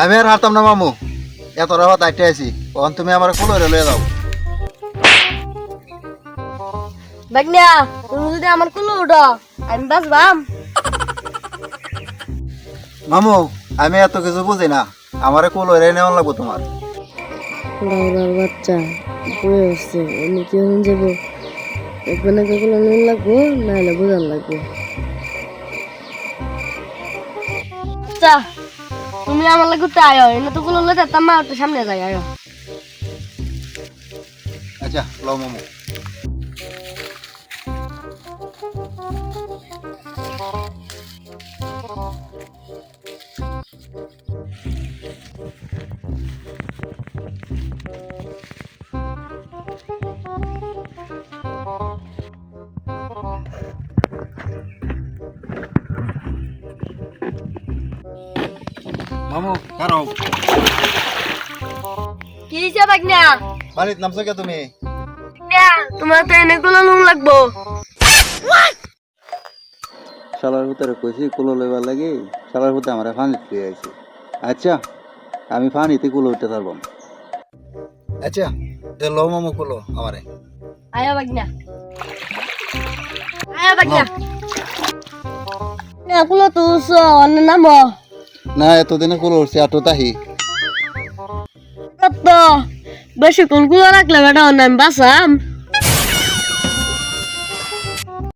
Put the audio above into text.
আমি আর হারতাম না মামু। এত আইটে আছি তুমি আমার কোলো লয়ে যাও। বাগনিয়া তুমি যদি আমার কুলো উঠো আমি বাঁচবাম। মামু আমি এত কিছু বুঝি না। আমারে কোলো রে নেওয়া লাগবো তোমার। বাবার বাচ্চা বয়ে আসছে আমি কি হন যাব একবার না কখনো নুন লাগবো? নাহলে বোঝান লাগবো। আচ্ছা তুমি আমার লাগে আয়ো এনে তো কোনো লোক যেতাম মা একটু সামনে যাই আয়ো। আচ্ছা লও মামু। মামু কারও কি হিসাব বাগনা? বাড়িতে নামছো কে তুমি? তোমার তো এনে কোনো নুন লাগবো শালার ভিতরে কইছি কুলো লইবার লাগে শালার ভিতরে আমার ফানি দিয়ে আইছে। আচ্ছা আমি ফানিতে কুলো উঠতে পারব আচ্ছা তে লো মামু কুলো আমারে। আয়া বাগনা। এগুলো তো অন্য নাম। না এতদিনে কুলো উঠছে আটো তাহি। তো বেশি কোনগুলো রাখলে বেটা অন্য বাসাম